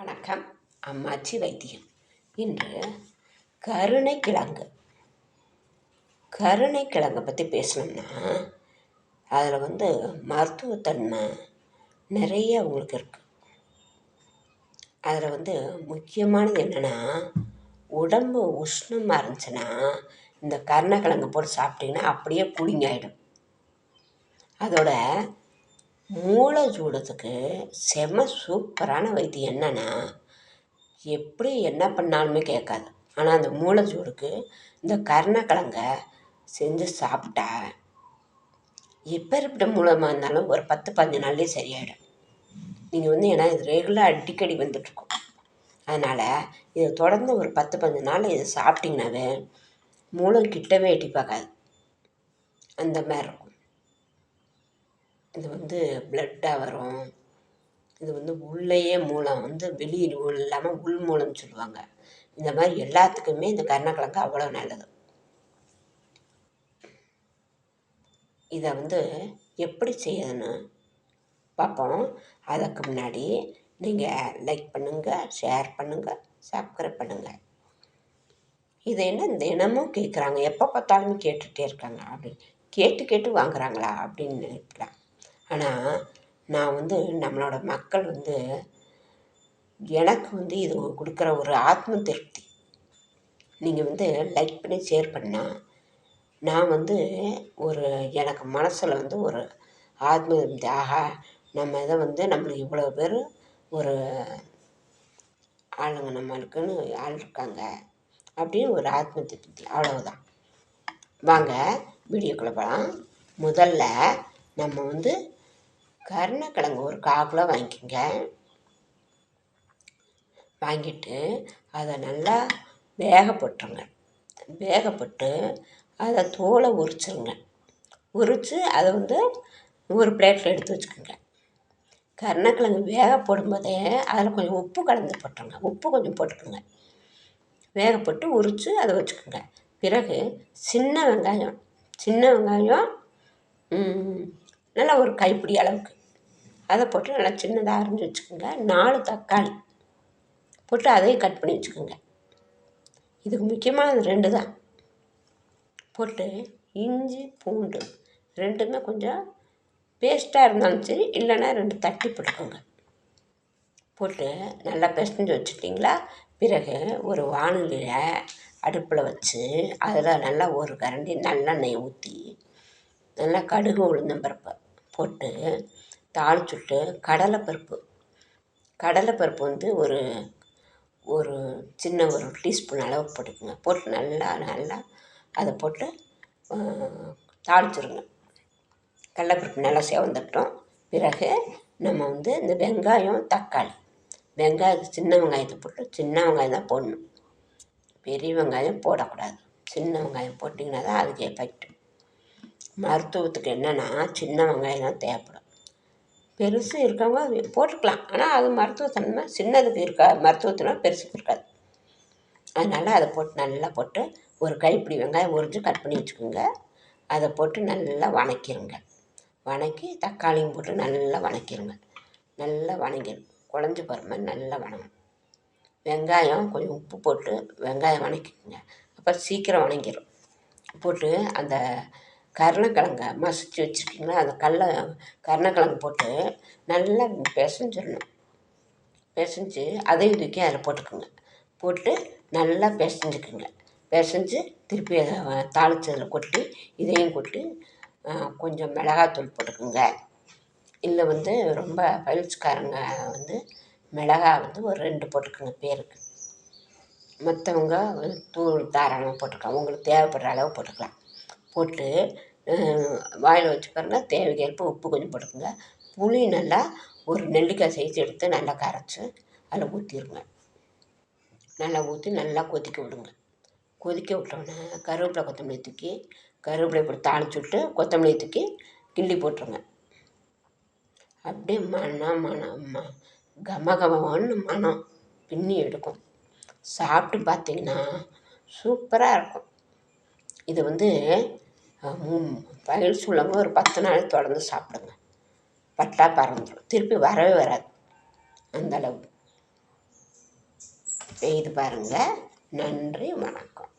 வணக்கம். அம்மாச்சி வைத்தியம். இன்று கருணை கிழங்கு கருணை கிழங்கை பற்றி பேசணும்னா அதில் வந்து மருத்துவத்தன்மை நிறைய உங்களுக்கு இருக்குது அதில் வந்து முக்கியமானது என்னென்னா உடம்பு உஷ்ணமாக இருந்துச்சுன்னா இந்த கருணைக்கிழங்கு போட்டு சாப்பிட்டிங்கன்னா அப்படியே புளிங்காயிடும் அதோட மூளை சூடத்துக்கு செம சூப்பரான வைத்தியம் என்னென்னா எப்படி என்ன பண்ணாலுமே கேட்காது. ஆனால் அந்த மூளை சூடுக்கு இந்த கருணக்கிழங்க செஞ்சு சாப்பிட்டா எப்பேற்பட்ட மூலமாக இருந்தாலும் ஒரு பத்து பதினஞ்சு நாள்லேயே சரியாயிடும். நீங்கள் வந்து ஏன்னா இது ரெகுலராக அடிக்கடி வந்துட்டுருக்கும். அதனால் இதை தொடர்ந்து ஒரு பத்து பதினஞ்சு நாள் இதை சாப்பிட்டிங்கனாவே மூளை கிட்டவே எட்டி பார்க்காது. அந்த மாதிரி இருக்கும். இது வந்து ப்ளட்டாக வரும். இது வந்து உள்ளேயே மூலம் வந்து வெளியில் இல்லாமல் உள் மூலம்னு சொல்லுவாங்க. இந்த மாதிரி எல்லாத்துக்குமே இந்த கருணக்கிழங்கு அவ்வளோ நல்லது. இதை வந்து எப்படி செய்யணும்னு பார்ப்போம் அதுக்கு முன்னாடி நீங்கள் லைக் பண்ணுங்கள் ஷேர் பண்ணுங்கள் சப்ஸ்கிரைப் பண்ணுங்கள் இதை என்ன தினமும் கேட்குறாங்க எப்போ பார்த்தாலும் கேட்டுகிட்டே இருக்காங்க. அப்படின்னு கேட்டு கேட்டு வாங்குறாங்களா அப்படின்னு நினைக்கலாம். ஆனால் நான் வந்து நம்மளோட மக்கள் வந்து எனக்கு வந்து இது கொடுக்குற ஒரு ஆத்ம திருப்தி. நீங்கள் வந்து லைக் பண்ணி ஷேர் பண்ணால் நான் வந்து ஒரு எனக்கு மனசில் வந்து ஒரு ஆத்ம திருப்தி. ஆஹா நம்ம இதை வந்து நம்மளுக்கு இவ்வளோ பேர் ஒரு ஆளுங்க நம்மளுக்குன்னு ஆள் இருக்காங்க அப்படின்னு ஒரு ஆத்ம திருப்தி. அவ்வளவுதான். வாங்க வீடியோக்குள்ளே போகலாம் முதல்ல நம்ம வந்து கருணக்கிழங்கு ஒரு கால் கிலோ வாங்கிக்கோங்க. வாங்கிட்டு அதை நல்லா வேக போட்டுருங்க. வேக போட்டு அதை தோலை உரிச்சிருங்க. உரித்து அதை வந்து ஒரு பிளேட்டில் எடுத்து வச்சுக்கோங்க. கருணக்கிழங்கு வேக போடும்போதே அதில் கொஞ்சம் உப்பு கலந்து போட்டுருங்க. உப்பு கொஞ்சம் போட்டுக்கோங்க. வேக போட்டு உரித்து அதை வச்சுக்கோங்க. பிறகு சின்ன வெங்காயம் சின்ன வெங்காயம் நல்லா ஒரு கைப்பிடி அளவுக்கு அதை போட்டு நல்லா சின்னதாக அரிஞ்சு வச்சுக்கோங்க. நாலு தக்காளி போட்டு அதையும் கட் பண்ணி வச்சுக்கோங்க. இதுக்கு முக்கியமானது ரெண்டு தான். போட்டு இஞ்சி பூண்டு ரெண்டுமே கொஞ்சம் பேஸ்ட்டாக இருந்தாலும் சரி இல்லைன்னா ரெண்டு தட்டி போட்டுக்கோங்க. போட்டு நல்லா பிசைஞ்சு வச்சுட்டிங்களா? பிறகு ஒரு வானொலியில் அடுப்பில் வச்சு அதில் நல்லா ஒரு கரண்டி நல்லெண்ணெய் ஊற்றி நல்லா கடுகு உளுந்தம்பருப்பு போட்டு தாளிச்சுட்டு கடலைப்பருப்பு. கடலைப்பருப்பு வந்து ஒரு ஒரு சின்ன ஒரு டீஸ்பூன் அளவு போட்டுக்கோங்க. போட்டு நல்லா நல்லா அதை போட்டு தாளிச்சிருங்க. கடலைப்பருப்பு நல்லா சேவந்துட்டோம். பிறகு நம்ம வந்து இந்த வெங்காயம் தக்காளி. வெங்காயத்தை சின்ன வெங்காயத்தை போட்டு சின்ன வெங்காயம் தான் போடணும். பெரிய வெங்காயம் போடக்கூடாது. சின்ன வெங்காயம் போட்டிங்கன்னா தான் அதுக்கு எஃபெக்ட் மருத்துவத்துக்கு என்னென்னா சின்ன வெங்காயம் தான் தேவைப்படும். பெருசு இருக்கவங்க போட்டுக்கலாம் ஆனால் அது மருத்துவத்தன்மை சின்னதுக்கு இருக்கா மருத்துவத்தன்மை பெருசுக்கு இருக்காது. அதனால் அதை போட்டு நல்லா போட்டு ஒரு கைப்பிடி வெங்காயம் உறிஞ்சு கட் பண்ணி வச்சுக்கோங்க. அதை போட்டு நல்லா வணக்கிடுங்க வணக்கி தக்காளியும் போட்டு நல்லா வணக்கிடுங்க நல்லா வணங்கிடும் குழஞ்சி போகிற மாதிரி நல்லா வணங்கணும். வெங்காயம் கொஞ்சம் உப்பு போட்டு வெங்காயம் வணக்கிக்கோங்க. அப்புறம் சீக்கிரம் வணங்கிடும் போட்டு அந்த கருணக்கிழங்க மசிச்சு வச்சுருக்கீங்களா? அந்த கடல கருணக்கிழங்கு போட்டு நல்லா பிசைஞ்சிடணும். பிசைஞ்சு அதையும் தூக்கி அதில் போட்டுக்கோங்க. போட்டு நல்லா பிசைஞ்சுக்குங்க. பிசைஞ்சு திருப்பி அதை தாளித்ததில் கொட்டி இதையும் கொட்டி கொஞ்சம் மிளகாத்தூள் போட்டுக்கோங்க. இல்லை வந்து ரொம்ப பயிற்சிக்காரங்க வந்து மிளகா வந்து ஒரு ரெண்டு போட்டுக்கோங்க பேருக்கு. மற்றவங்க தூள் தாராளமாக போட்டுக்கலாம். உங்களுக்கு தேவைப்படுற அளவு போட்டுக்கலாம். போட்டு வாயில் வச்சு பாருங்கள் தேவைக்கேற்ப உப்பு கொஞ்சம் போட்டுக்கோங்க. புளி நல்லா ஒரு நெல்லிக்காய் சைஸ் எடுத்து நல்லா கரைச்சி அதில் ஊற்றிருங்க நல்லா ஊற்றி நல்லா கொதிக்க விடுங்க. கொதிக்க விட்டோன்னே கருவேப்பிலை கொத்தமல்லி தூக்கி கருவேப்பிலை போட்டு தாளிச்சு விட்டு கொத்தமல்லி தூக்கி கிள்ளி போட்டுருங்க. அப்படியே மனம் மனம் ம கம கமன்னு மனம் பின்னி எடுக்கும். சாப்பிட்டு பார்த்தீங்கன்னா சூப்பராக இருக்கும். இது வந்து பகல் சொல்லும்போது ஒரு பத்து நாள் தொடர்ந்து சாப்பிடுங்க. பட்டா பறந்துடும் திருப்பி வரவே வராது. அந்தளவு செய்து பாருங்கள் நன்றி வணக்கம்.